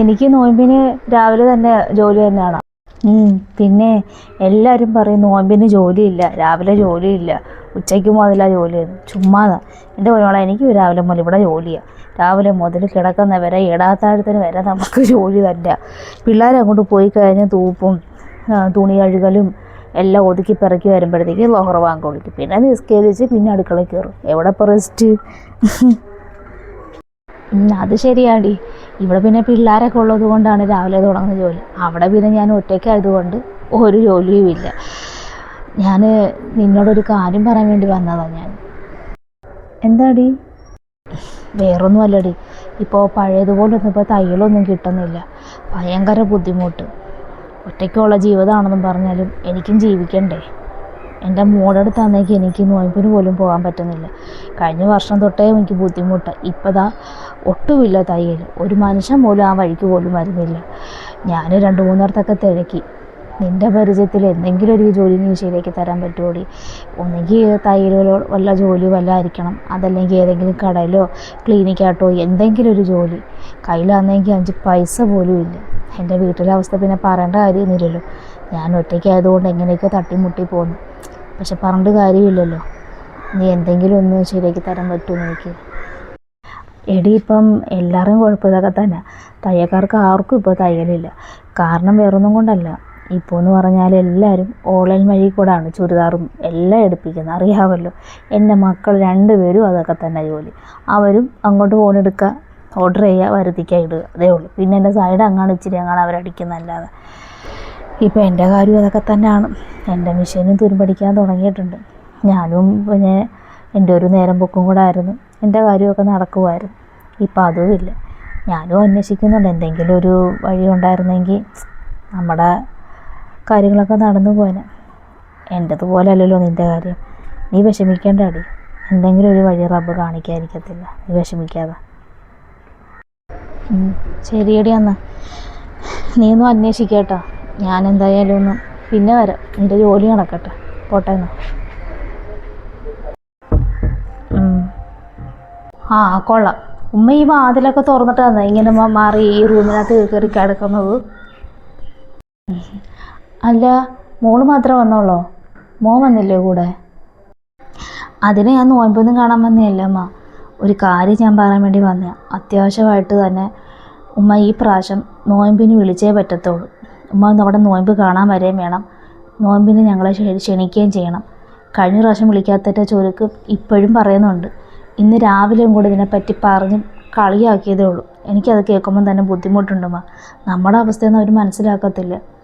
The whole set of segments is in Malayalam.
എനിക്ക് നോയമ്പിന് രാവിലെ തന്നെ ജോലി തന്നെയാണ്. പിന്നെ എല്ലാവരും പറയും നോയമ്പിന് ജോലിയില്ല രാവിലെ ജോലിയില്ല ഉച്ചയ്ക്ക് മുതലാ ജോലി ചുമ്മാതാ. എന്റെ പറയുവാളെ എനിക്ക് രാവിലെ മുതൽ ഇവിടെ ജോലിയാണ് രാവിലെ മുതൽ കിടക്കുന്ന വരെ ഇടാത്താഴത്തിന് വരെ നമുക്ക് ജോലി തന്നെ പിള്ളേരെ അങ്ങോട്ട് പോയി കഴിഞ്ഞ് തൂപ്പും തുണി കഴുകലും എല്ലാം ഒതുക്കി പിറക്കി വരുമ്പോഴത്തേക്ക് ലോഹർ വാങ്ങി പിന്നെ നിസ്കരിച്ച് പിന്നെ അടുക്കളയിൽ കയറും. എവിടെ ഇപ്പോൾ റെസ്റ്റ് അത് ശരിയാടി. ഇവിടെ പിന്നെ പിള്ളേരൊക്കെ ഉള്ളത് കൊണ്ടാണ് രാവിലെ തുടങ്ങുന്ന ജോലി. അവിടെ പിന്നെ ഞാൻ ഒറ്റയ്ക്കായതുകൊണ്ട് ഒരു ജോലിയും ഇല്ല. ഞാൻ നിന്നോടൊരു കാര്യം പറയാൻ വേണ്ടി വന്നതാണ് ഞാൻ. എന്താടി? വേറൊന്നും അല്ലടി. ഇപ്പോൾ പഴയതുപോലൊന്നും ഇപ്പോൾ തയ്യലൊന്നും കിട്ടുന്നില്ല. ഭയങ്കര ബുദ്ധിമുട്ട്. ഒറ്റയ്ക്കുള്ള ജീവിതമാണെന്നും പറഞ്ഞാലും എനിക്കും ജീവിക്കണ്ടേ? എന്റെ മോടടുത്ത് അന്നേക്ക് എനിക്ക് നോയമ്പിന് പോലും പോകാൻ പറ്റുന്നില്ല. കഴിഞ്ഞ വർഷം തൊട്ടേ എനിക്ക് ബുദ്ധിമുട്ട്. ഇപ്പോൾ ദാ ഒട്ടുമില്ല തയ്യൽ ഒരു മനുഷ്യൻ പോലും ആ വഴിക്ക് പോലും വരുന്നില്ല. ഞാൻ രണ്ട് മൂന്നിടത്തൊക്കെ തിരക്കി. നിന്റെ പരിചയത്തിൽ എന്തെങ്കിലും ഒരു ജോലി നീ ശരിയാക്കി തരാൻ പറ്റുമോടി ഒന്നെങ്കിൽ തയ്യലോ വല്ല ജോലി വല്ല ആയിരിക്കണം. അതല്ലെങ്കിൽ ഏതെങ്കിലും കടയിലോ ക്ലിനിക്കാട്ടോ എന്തെങ്കിലും ഒരു ജോലി. കയ്യിലാണെങ്കിൽ അഞ്ച് പൈസ പോലും ഇല്ല. എന്റെ വീട്ടിലെ അവസ്ഥ പിന്നെ പറയേണ്ട കാര്യമൊന്നുമില്ലല്ലോ ഞാൻ ഒറ്റയ്ക്കായതുകൊണ്ട് എങ്ങനെയൊക്കെ തട്ടിമുട്ടി പോന്നു. പക്ഷെ പറഞ്ഞിട്ട് കാര്യമില്ലല്ലോ. നീ എന്തെങ്കിലും ഒന്ന് ശരിയാക്കി തരാൻ പറ്റുമോ എനിക്ക് എടി ഇപ്പം എല്ലാവരും കുഴപ്പം ഇതൊക്കെ തന്നെ. തയ്യൽക്കാർക്ക് ആർക്കും ഇപ്പോൾ തയ്യലില്ല. കാരണം വേറൊന്നും കൊണ്ടല്ല. ഇപ്പോൾ എന്ന് പറഞ്ഞാൽ എല്ലാവരും ഓൺലൈൻ വഴി കൂടാണ് ചുരിദാറും എല്ലാം എടുപ്പിക്കുന്നത്. അറിയാമല്ലോ എന്റെ മക്കൾ രണ്ടുപേരും അതൊക്കെ തന്നെ ജോലി. അവരും അങ്ങോട്ട് ഫോൺ എടുക്കുക ഓർഡർ ചെയ്യുക വരുത്തിക്കുക ഇടുക. അതേ ഉള്ളൂ. പിന്നെ എന്റെ സൈഡ് അങ്ങാണ് ഇച്ചിരി അങ്ങാണ് അവരടിക്കുന്നതല്ലാതെ. ഇപ്പോൾ എന്റെ കാര്യം അതൊക്കെ തന്നെയാണ്. എന്റെ മെഷീനും തുരുമ്പടിക്കാൻ തുടങ്ങിയിട്ടുണ്ട്. ഞാനും പിന്നെ എന്റെ ഒരു നേരം പൊക്കും കൂടെ ആയിരുന്നു. എന്റെ കാര്യമൊക്കെ നടക്കുമായിരുന്നു. ഇപ്പം അതുമില്ല. ഞാനും അന്വേഷിക്കുന്നുണ്ട്. എന്തെങ്കിലും ഒരു വഴി ഉണ്ടായിരുന്നെങ്കിൽ നമ്മുടെ കാര്യങ്ങളൊക്കെ നടന്നു പോനെ എന്റെതുപോലെ അല്ലല്ലോ നിന്റെ കാര്യം. നീ വിഷമിക്കേണ്ട അടി എന്തെങ്കിലും ഒരു വഴി റബ്ബ് കാണിക്കാതിരിക്കത്തില്ല. നീ വിഷമിക്കാതെ. ശരിയടി എന്നാ നീ ഒന്നും അന്വേഷിക്കട്ടോ. ഞാൻ എന്തായാലും ഒന്ന് പിന്നെ വരാം. നിന്റെ ജോലി നടക്കട്ടെ. പോട്ടെ എന്നാ. ആ കൊള്ളാം. ഉമ്മ ഈ വാതിലൊക്കെ തുറന്നിട്ടാണ് ഇങ്ങനെ മാറി ഈ റൂമിനകത്ത് കയറി കിടക്കുന്നത്. അല്ല മോൾ മാത്രമേ വന്നോളോ? മോൻ വന്നില്ലേ കൂടെ? അതിനെ ഞാൻ നോയമ്പൊന്നും കാണാൻ വന്നതല്ല അമ്മ. ഒരു കാര്യം ഞാൻ പറയാൻ വേണ്ടി വന്നേ അത്യാവശ്യമായിട്ട് തന്നെ ഉമ്മ ഈ പ്രാവശ്യം നോയമ്പിന് വിളിച്ചേ പറ്റത്തുള്ളൂ. ഉമ്മ നമ്മുടെ നോയമ്പ് കാണാൻ വരേം വേണം. നോയമ്പിന് ഞങ്ങളെ ക്ഷണി- ക്ഷണിക്കുകയും ചെയ്യണം. കഴിഞ്ഞ പ്രാവശ്യം വിളിക്കാത്തതിന്റെ ചുരുക്ക് ഇപ്പോഴും പറയുന്നുണ്ട്. ഇന്ന് രാവിലെയും കൂടെ ഇതിനെപ്പറ്റി പറഞ്ഞ് കളിയാക്കിയതേ ഉള്ളൂ. എനിക്കത് കേൾക്കുമ്പോൾ തന്നെ ബുദ്ധിമുട്ടുണ്ടമ്മ നമ്മുടെ അവസ്ഥയൊന്നും അവർ മനസ്സിലാക്കത്തില്ല.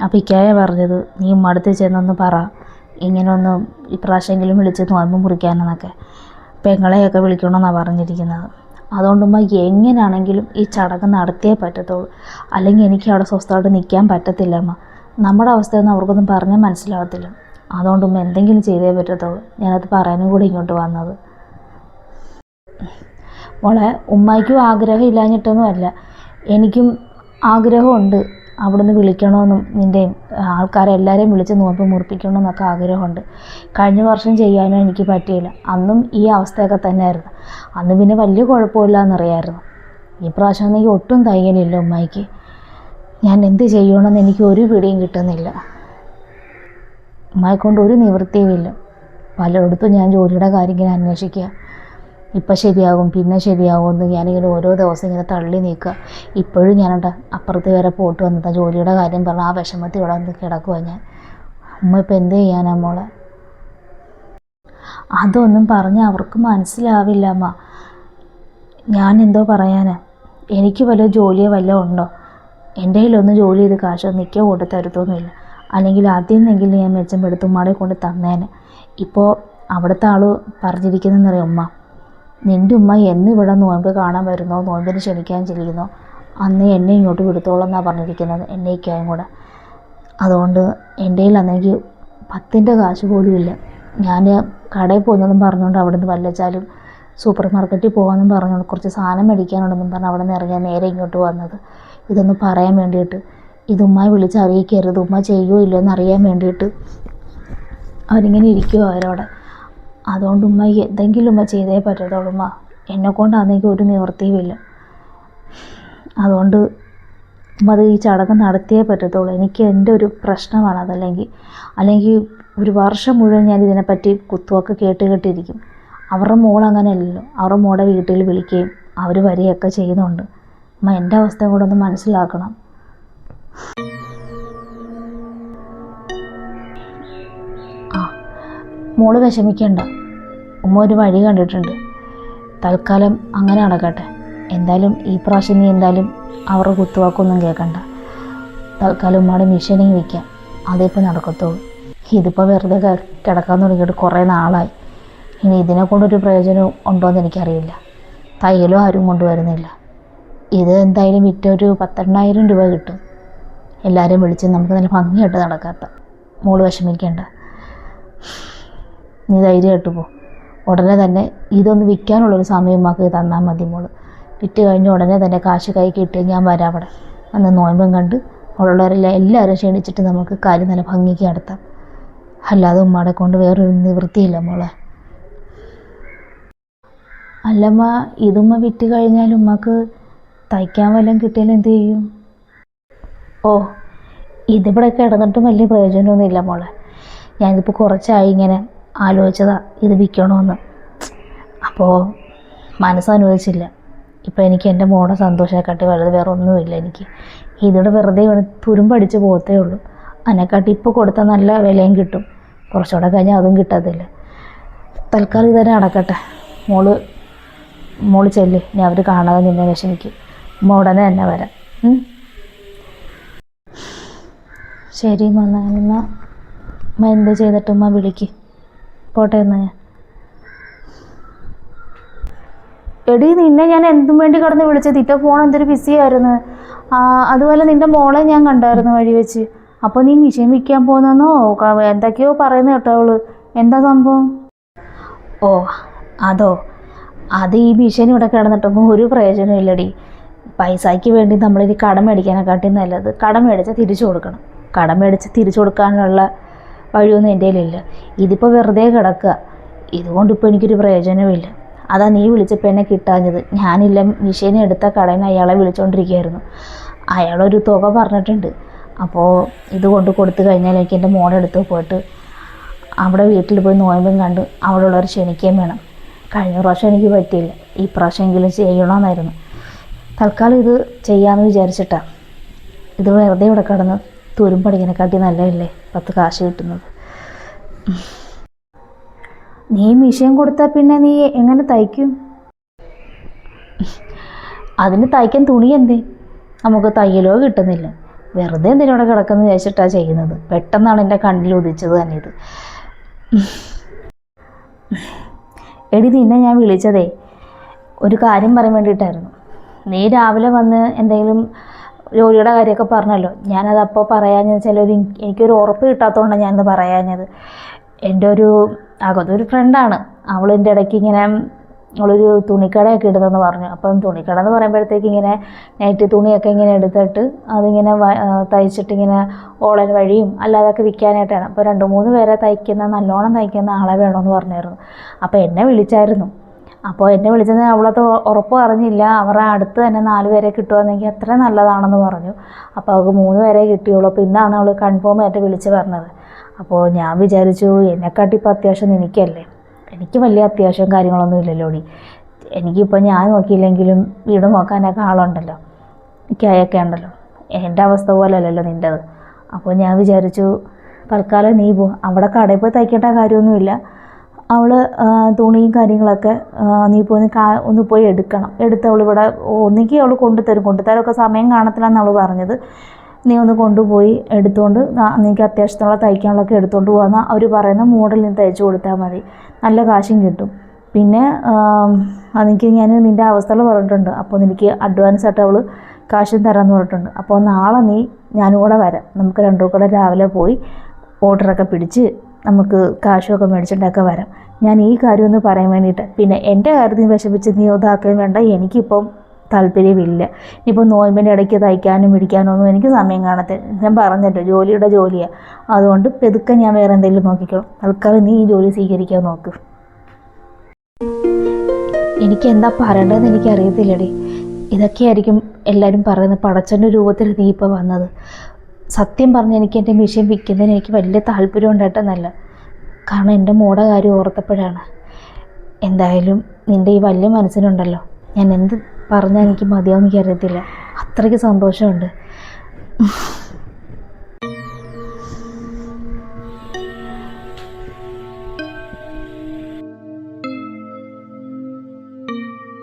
അപ്പോൾ ഇക്കായ പറഞ്ഞത് നീ ഉമ്മടുത്ത് ചെന്നൊന്ന് പറ. ഇങ്ങനൊന്ന് ഇപ്രാവശ്യമെങ്കിലും വിളിച്ച് നോമ്പ് മുറിക്കാനെന്നൊക്കെ. പെങ്ങളെയൊക്കെ വിളിക്കണമെന്നാണ് പറഞ്ഞിരിക്കുന്നത്. അതുകൊണ്ട് എങ്ങനെയാണെങ്കിലും ഈ ചടങ്ങ് നടത്തിയേ പറ്റത്തുള്ളൂ. അല്ലെങ്കിൽ എനിക്ക് അവിടെ സ്വസ്ഥമായിട്ട് നിൽക്കാൻ പറ്റത്തില്ല അമ്മ നമ്മുടെ അവസ്ഥയൊന്നും അവർക്കൊന്നും പറഞ്ഞാൽ മനസ്സിലാവത്തില്ല. അതുകൊണ്ട് എന്തെങ്കിലും ചെയ്തേ പറ്റത്തുള്ളൂ. ഞാനത് പറയാനും കൂടി ഇങ്ങോട്ട് വന്നത്. മോളെ ഉമ്മയ്ക്കും ആഗ്രഹം ഇല്ലാഞ്ഞിട്ടൊന്നുമല്ല. എനിക്കും ആഗ്രഹമുണ്ട്. അവിടുന്ന് വിളിക്കണമെന്നും നിന്റെയും ആൾക്കാരെ എല്ലാവരെയും വിളിച്ച് നോമ്പ് മുറിപ്പിക്കണമെന്നൊക്കെ ആഗ്രഹമുണ്ട്. കഴിഞ്ഞ വർഷം ചെയ്യാനും എനിക്ക് പറ്റിയില്ല. അന്നും ഈ അവസ്ഥയൊക്കെ തന്നെയായിരുന്നു. അന്ന് പിന്നെ വലിയ കുഴപ്പമില്ല എന്നറിയായിരുന്നു ഈ പ്രാവശ്യം എനിക്ക് ഒട്ടും തയ്യലില്ല ഉമ്മായിക്ക്. ഞാൻ എന്ത് ചെയ്യണമെന്ന് എനിക്ക് ഒരു പിടിയും കിട്ടുന്നില്ല. ഉമ്മായിക്കൊണ്ട് കൊണ്ട് ഒരു നിവൃത്തിയുമില്ല പലയിടത്തും ഞാൻ ജോലിയുടെ കാര്യം ഇങ്ങനെ അന്വേഷിക്കുക. ഇപ്പം ശരിയാകും പിന്നെ ശരിയാകും എന്ന് ഞാനിങ്ങനെ ഓരോ ദിവസം ഇങ്ങനെ തള്ളി നീക്കുക. ഇപ്പോഴും ഞാനുണ്ട് അപ്പുറത്ത് വരെ പോയിട്ട് വന്നിട്ട് ജോലിയുടെ കാര്യം പറഞ്ഞാൽ ആ വിഷമത്തിൽ ഇവിടെ വന്ന് കിടക്കുക ഞാൻ. അമ്മ ഇപ്പം എന്ത് ചെയ്യാനാ മോളെ? അതൊന്നും പറഞ്ഞ് അവർക്ക് മനസ്സിലാവില്ല അമ്മ. ഞാൻ എന്തോ പറയാനാ? എനിക്ക് വല്ല ജോലിയോ വല്ല ഉണ്ടോ? എന്റെ കയ്യിലൊന്നും ജോലി ചെയ്ത് കാശ് നിൽക്കുക കൊണ്ട് തരത്തൊന്നുമില്ല. അല്ലെങ്കിൽ ആദ്യം നിന്നെങ്കിലും ഞാൻ മെച്ചപ്പെടുത്ത് ഉമ്മാടെ കൊണ്ട് തന്നേനെ. ഇപ്പോൾ അവിടുത്തെ ആൾ പറഞ്ഞിരിക്കുന്നതെന്നറിയാം ഉമ്മ? നിന്റെ ഉമ്മ എന്ന് ഇവിടെ നോയമ്പ് കാണാൻ വരുന്നോ? നോയമ്പിന് ക്ഷണിക്കാൻ ചെല്ലുന്നോ? അന്ന് എന്നെ ഇങ്ങോട്ട് വിടുത്തോളം എന്നാണ് പറഞ്ഞിരിക്കുന്നത് എന്നേക്കായും കൂടെ. അതുകൊണ്ട് എന്റെ കയ്യിൽ അന്നെങ്കിൽ പത്തിന്റെ കാശ് പോലും ഇല്ല. ഞാൻ കടയിൽ പോകുന്നതും പറഞ്ഞുകൊണ്ട് അവിടെ നിന്ന് വല്ലച്ചാലും സൂപ്പർ മാർക്കറ്റിൽ പോകാമെന്നും പറഞ്ഞുകൊണ്ട് കുറച്ച് സാധനം മേടിക്കാനുണ്ടെന്നും പറഞ്ഞ് അവിടെ നിന്ന് ഇറങ്ങിയാൽ നേരെ ഇങ്ങോട്ട് വന്നത്. ഇതൊന്ന് പറയാൻ വേണ്ടിയിട്ട്. ഇത് ഉമ്മയെ വിളിച്ച് അറിയിക്കരുത് ഉമ്മ ചെയ്യുമോ ഇല്ലയോ എന്ന് അറിയാൻ വേണ്ടിയിട്ട് അവരിങ്ങനെ ഇരിക്കുമോ അവരവിടെ. അതുകൊണ്ട് ഉമ്മ എന്തെങ്കിലും ഉമ്മ ചെയ്തേ പറ്റത്തുള്ളൂ. ഉമ്മ എന്നെ കൊണ്ടാണെങ്കിൽ ഒരു നിവൃത്തിയുമില്ല അതുകൊണ്ട് ഉമ്മ അത് ഈ ചടങ്ങ് നടത്തിയേ പറ്റത്തുള്ളൂ. എനിക്ക് എന്റെ ഒരു പ്രശ്നമാണ് അതല്ലെങ്കിൽ അല്ലെങ്കിൽ ഒരു വർഷം മുഴുവൻ ഞാൻ ഇതിനെപ്പറ്റി കുത്തുവൊക്കെ കേട്ട് കേട്ടിരിക്കും. അവരുടെ മോൾ അങ്ങനെയല്ലല്ലോ. അവരുടെ മോളെ വീട്ടിൽ വിളിക്കുകയും അവർ വരികയൊക്കെ ചെയ്യുന്നുണ്ട്. അമ്മ എന്റെ അവസ്ഥയും കൂടെ ഒന്ന് മനസ്സിലാക്കണം. മോൾ വിഷമിക്കണ്ട. ഉമ്മ ഒരു വഴി കണ്ടിട്ടുണ്ട്. തൽക്കാലം അങ്ങനെ നടക്കട്ടെ. എന്തായാലും ഈ പ്രാവശ്യം നീ എന്തായാലും അവരുടെ കുത്തുവാക്കൊന്നും കേൾക്കണ്ട. തൽക്കാലം ഉമ്മയുടെ മിഷനിങ് വയ്ക്കാം അതിപ്പോൾ നടക്കത്തുള്ളൂ. ഇതിപ്പോൾ വെറുതെ കിടക്കാൻ തുടങ്ങിയിട്ട് കുറേ നാളായി. ഇനി ഇതിനെ കൊണ്ടൊരു പ്രയോജനം ഉണ്ടോ എന്ന് എനിക്കറിയില്ല. തയ്യലും ആരും കൊണ്ടുവരുന്നില്ല. ഇത് എന്തായാലും വിറ്റൊരു പത്തെണ്ണായിരം രൂപ കിട്ടും. എല്ലാവരെയും വിളിച്ച് നമുക്ക് നല്ല ഭംഗിയായിട്ട് നടക്കാത്ത. മോൾ വിഷമിക്കേണ്ട. നീ ധൈര്യമായിട്ട് പോ. ഉടനെ തന്നെ ഇതൊന്ന് വിൽക്കാനുള്ളൊരു സമയം മാക്ക് തന്നാൽ മതി മോൾ. വിറ്റ് കഴിഞ്ഞ് ഉടനെ തന്നെ കാശ് കൈ കിട്ടി ഞാൻ വരാം അവിടെ. അന്ന് നോയമ്പം കണ്ട് ഉള്ളവരെല്ലാം എല്ലാവരും ക്ഷണിച്ചിട്ട് നമുക്ക് കാര്യം നല്ല ഭംഗിക്ക് നടത്താം. അല്ലാതെ ഉമ്മാടെ കൊണ്ട് വേറൊരു നിവൃത്തിയില്ല മോളെ. അല്ലമ്മ ഇതുമ്മ വിറ്റ് കഴിഞ്ഞാൽ ഉമ്മക്ക് തയ്ക്കാൻ വല്ലതും കിട്ടിയാൽ എന്ത് ചെയ്യും? ഓ ഇതിവിടെ കിടന്നിട്ടും വലിയ പ്രയോജനമൊന്നുമില്ല മോളെ. ഞാനിതിപ്പോൾ കുറച്ചായി ഇങ്ങനെ ആലോചിച്ചതാ ഇത് വിൽക്കണമെന്ന് അപ്പോൾ മനസ്സനുവദിച്ചില്ല ഇപ്പോൾ എനിക്ക് എന്റെ മോടെ സന്തോഷമാക്കാട്ടി വലുത് വേറെ ഒന്നുമില്ല എനിക്ക്. ഇതിവിടെ വെറുതെ വീണ് തുരുമ്പടിച്ച് പോകത്തേ ഉള്ളൂ. അതിനെക്കാട്ടി ഇപ്പോൾ കൊടുത്താൽ നല്ല വിലയും കിട്ടും. കുറച്ചുകൂടെ കഴിഞ്ഞാൽ അതും കിട്ടത്തില്ല. തൽക്കാലം ഇതുതന്നെ അടക്കട്ടെ മോൾ മോൾ ചെല്ല്. ഞാൻ അവർ കാണാതെ നിന്നെ വിഷമിക്കും ഉമ്മ ഉടനെ തന്നെ വരാം. ശരി മന്ന എന്ത് ചെയ്തിട്ടുമ്മ വിളിക്ക്? പോട്ടെ എന്നാ എടി നിന്നെ ഞാൻ എന്തും വേണ്ടി കടന്ന് വിളിച്ചത്? ഇറ്റ ഫോൺ എന്തൊരു ബിസി ആയിരുന്നു. അതുപോലെ നിന്റെ മോളെ ഞാൻ കണ്ടായിരുന്നു വഴി വെച്ച്. അപ്പോൾ നീ മിഷീൻ വിൽക്കാൻ പോകുന്നെന്നോ ക- എന്തൊക്കെയോ പറയുന്ന അവൾ. എന്താ സംഭവം? ഓ അതോ. അത് ഈ മിഷീൻ ഇവിടെ കിടന്നിട്ടൊന്നും ഒരു പ്രയോജനം ഇല്ലടി. പൈസയ്ക്ക് വേണ്ടി നമ്മളിനി കടം മേടിക്കാനെക്കാട്ടി നല്ലത്. കടം മേടിച്ചാൽ തിരിച്ചു കൊടുക്കണം. കടം മേടിച്ച് തിരിച്ചു കൊടുക്കാനുള്ള വഴിയൊന്നും എന്റെ കയ്യിലില്ല. ഇതിപ്പോൾ വെറുതെ കിടക്കുക. ഇതുകൊണ്ട് ഇപ്പോൾ എനിക്കൊരു പ്രയോജനമില്ല അതാ നീ വിളിച്ചപ്പോൾ എന്നെ കിട്ടാഞ്ഞത്. ഞാനില്ല മിഷീനെ എടുത്ത കടയിൽ നിന്ന് അയാളെ വിളിച്ചുകൊണ്ടിരിക്കുകയായിരുന്നു അയാളൊരു തുക പറഞ്ഞിട്ടുണ്ട്. അപ്പോൾ ഇത് കൊണ്ട് കൊടുത്തു കഴിഞ്ഞാൽ എനിക്ക് എന്റെ മോടെ എടുത്ത് പോയിട്ട് അവിടെ വീട്ടിൽ പോയി നോയമ്പും കണ്ട് അവിടെ ഉള്ളവർ ക്ഷണിക്കുകയും വേണം. കഴിഞ്ഞ പ്രാവശ്യം എനിക്ക് പറ്റിയില്ല. ഈ പ്രാവശ്യമെങ്കിലും ചെയ്യണമെന്നായിരുന്നു തൽക്കാലം ഇത് ചെയ്യാമെന്ന് വിചാരിച്ചിട്ടാണ് ഇത് വെറുതെ ഇവിടെ കിടന്ന് തുരുമ്പടിക്കനെക്കാട്ടി നല്ലതല്ലേ? പത്ത് കാശ് കിട്ടുന്നത്. നീ മിഷീൻ കൊടുത്താൽ പിന്നെ നീ എങ്ങനെ തയ്ക്കും? അതിന് തയ്ക്കാൻ തുണി എന്ത്? നമുക്ക് തയ്യലോ കിട്ടുന്നില്ല. വെറുതെ എന്തിനോടെ കിടക്കുന്നു വിചാരിച്ചിട്ടാണ് ചെയ്യുന്നത്. പെട്ടെന്നാണ് എന്റെ കണ്ണിൽ ഉദിച്ചത് തന്നെ ഇത്. എടി നിന്നെ ഞാൻ വിളിച്ചതേ. ഒരു കാര്യം പറയാൻ വേണ്ടിയിട്ടായിരുന്നു. നീ രാവിലെ വന്ന് എന്തെങ്കിലും ജോലിയുടെ കാര്യമൊക്കെ പറഞ്ഞല്ലോ. ഞാനത് അപ്പോൾ പറയാഞ്ഞത് വെച്ചാൽ ഒരു എനിക്കൊരു ഉറപ്പ് കിട്ടാത്തതുകൊണ്ടാണ് ഞാനത് പറയാഞ്ഞത്. എന്റെ ഒരു അകത്തൊരു ഫ്രണ്ടാണ് അവളിന്റെ ഇടയ്ക്ക് ഇങ്ങനെ അവളൊരു തുണിക്കടയൊക്കെ ഇടുന്നെന്ന് പറഞ്ഞു. അപ്പം തുണിക്കട എന്ന് പറയുമ്പോഴത്തേക്ക് ഇങ്ങനെ നൈറ്റ് തുണിയൊക്കെ ഇങ്ങനെ എടുത്തിട്ട് അതിങ്ങനെ തയ്ച്ചിട്ട് ഇങ്ങനെ ഓളൻ വഴിയും അല്ലാതൊക്കെ വിൽക്കാനായിട്ടാണ്. അപ്പോൾ രണ്ട് മൂന്ന് പേരെ തയ്ക്കുന്ന നല്ലോണം തയ്ക്കുന്ന ആളെ വേണമെന്ന് പറഞ്ഞായിരുന്നു. അപ്പോൾ എന്നെ വിളിച്ചായിരുന്നു. അപ്പോൾ എന്നെ വിളിച്ചത് അവളത് ഉറപ്പ് പറഞ്ഞില്ല. അവരുടെ അടുത്ത് തന്നെ നാല് പേരെ കിട്ടുവാണെങ്കിൽ അത്ര നല്ലതാണെന്ന് പറഞ്ഞു. അപ്പോൾ അവൾക്ക് മൂന്ന് പേരെ കിട്ടിയുള്ളൂ. അപ്പോൾ ഇന്നാണ് അവൾ കൺഫേം ആയിട്ട് വിളിച്ച് പറഞ്ഞത്. അപ്പോൾ ഞാൻ വിചാരിച്ചു എന്നെക്കാട്ടി ഇപ്പോൾ അത്യാവശ്യം എനിക്കല്ലേ എനിക്ക് വലിയ അത്യാവശ്യം കാര്യങ്ങളൊന്നും ഇല്ലല്ലോ ഡി. എനിക്കിപ്പോൾ ഞാൻ നോക്കിയില്ലെങ്കിലും വീട് നോക്കാനൊക്കെ ആളുണ്ടല്ലോ. എനിക്കായൊക്കെ ഉണ്ടല്ലോ. എന്റെ അവസ്ഥ പോലെ അല്ലല്ലോ നിന്റെത് അപ്പോൾ ഞാൻ വിചാരിച്ചു തൽക്കാലം നീ പോ. അവിടെ കടയിൽ പോയി തയ്ക്കേണ്ട കാര്യമൊന്നുമില്ല. അവൾ തുണിയും കാര്യങ്ങളൊക്കെ നീ പോയി ഒന്ന് പോയി എടുക്കണം. എടുത്ത് അവൾ ഇവിടെ ഒന്നുകിൽ അവൾ കൊണ്ടുതരും. കൊണ്ടുതരമൊക്കെ സമയം കാണത്തില്ലെന്ന് അവൾ പറഞ്ഞത്. നീ ഒന്ന് കൊണ്ടുപോയി എടുത്തുകൊണ്ട് നിനക്ക് അത്യാവശ്യത്തിനുള്ള തയ്ക്കാനുള്ളതൊക്കെ എടുത്തുകൊണ്ട് പോകാമെന്ന് അവർ പറയുന്ന മോഡൽ നീ തയ്ച്ചു കൊടുത്താൽ മതി. നല്ല കാശും കിട്ടും. പിന്നെ എനിക്ക് ഞാൻ നിന്റെ അവസ്ഥകൾ പറഞ്ഞിട്ടുണ്ട്. അപ്പോൾ എനിക്ക് അഡ്വാൻസ് ആയിട്ട് അവൾ കാശും തരാമെന്ന് പറഞ്ഞിട്ടുണ്ട്. അപ്പോൾ നാളെ നീ ഞാനും കൂടെ വരാം. നമുക്ക് രണ്ടും കൂടെ രാവിലെ പോയി ഓർഡറൊക്കെ പിടിച്ച് നമുക്ക് കാശുമൊക്കെ മേടിച്ചിട്ടൊക്കെ വരാം. ഞാൻ ഈ കാര്യം ഒന്ന് പറയാൻ വേണ്ടിയിട്ട്. പിന്നെ എന്റെ കാര്യത്തിൽ വിഷമിച്ച് നീ ഇതാക്കുകയും വേണ്ട. എനിക്കിപ്പം താല്പര്യമില്ല. ഇനിയിപ്പോൾ നോയമ്പിന്റെ ഇടയ്ക്ക് തയ്ക്കാനും പിടിക്കാനും ഒന്നും എനിക്ക് സമയം കാണത്തില്ല. ഞാൻ പറഞ്ഞല്ലോ ജോലിയുടെ ജോലിയാണ് അതുകൊണ്ട് പെതുക്കെ ഞാൻ വേറെ എന്തെങ്കിലും നോക്കിക്കോളും. തൽക്കാലം നീ ഈ ജോലി സ്വീകരിക്കാൻ നോക്ക്. എനിക്ക് എന്താ പറയേണ്ടതെന്ന് എനിക്കറിയത്തില്ലടി. ഇതൊക്കെയായിരിക്കും എല്ലാവരും പറയുന്നത്. പടച്ചന്റെ രൂപത്തിൽ നീ ഇപ്പോൾ വന്നത്. സത്യം പറഞ്ഞ് എനിക്ക് എന്റെ മിഷൻ വിൽക്കുന്നതിന് എനിക്ക് വലിയ താല്പര്യം ഉണ്ടായിട്ടെന്നല്ല കാരണം എന്റെ മോടെ കാര്യം ഓർത്തപ്പോഴാണ്. എന്തായാലും നിന്റെ ഈ വലിയ മനസ്സിനുണ്ടല്ലോ. ഞാൻ എന്ത് പറഞ്ഞാൽ എനിക്ക് മതിയാവും എനിക്കറിയത്തില്ല അത്രയ്ക്ക് സന്തോഷമുണ്ട്.